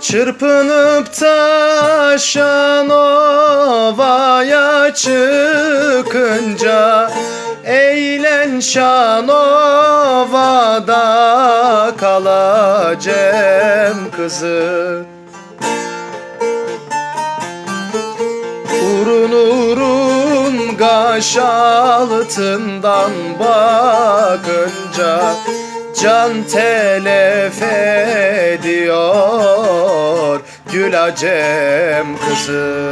Çırpınıp taşan ovaya çıkınca Eğlen Şanova'da kalacağım kızı. Urun urun gaş altından bakınca Can telef ediyor Gülacem kızı.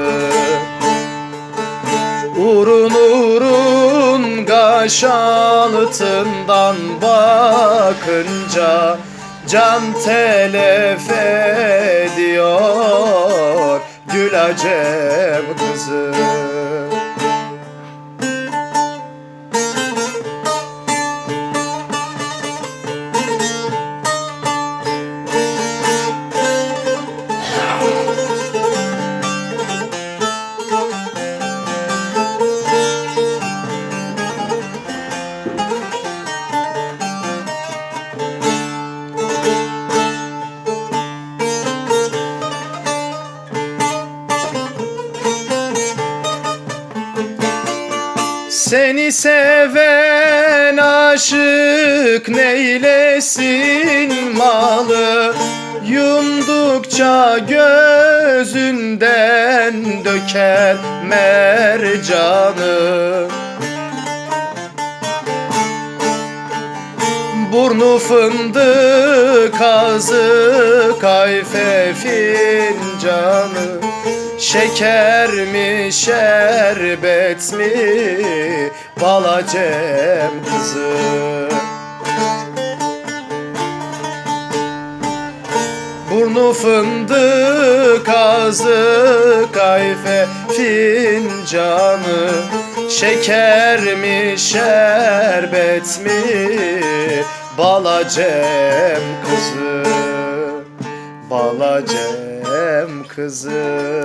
Urun urun gaş altından bakınca Can telef ediyor Gülacem kızı Seni seven aşık neylesin malı? Yumdukça gözünden döker mercanı Burnu fındık ağzı kayfe fincanı Şeker mi şerbet mi? Balacem kızı. Burnu fındık ağzı kayfe fincanı. Şeker mi şerbet mi? Balacem kızı. Balacem kızı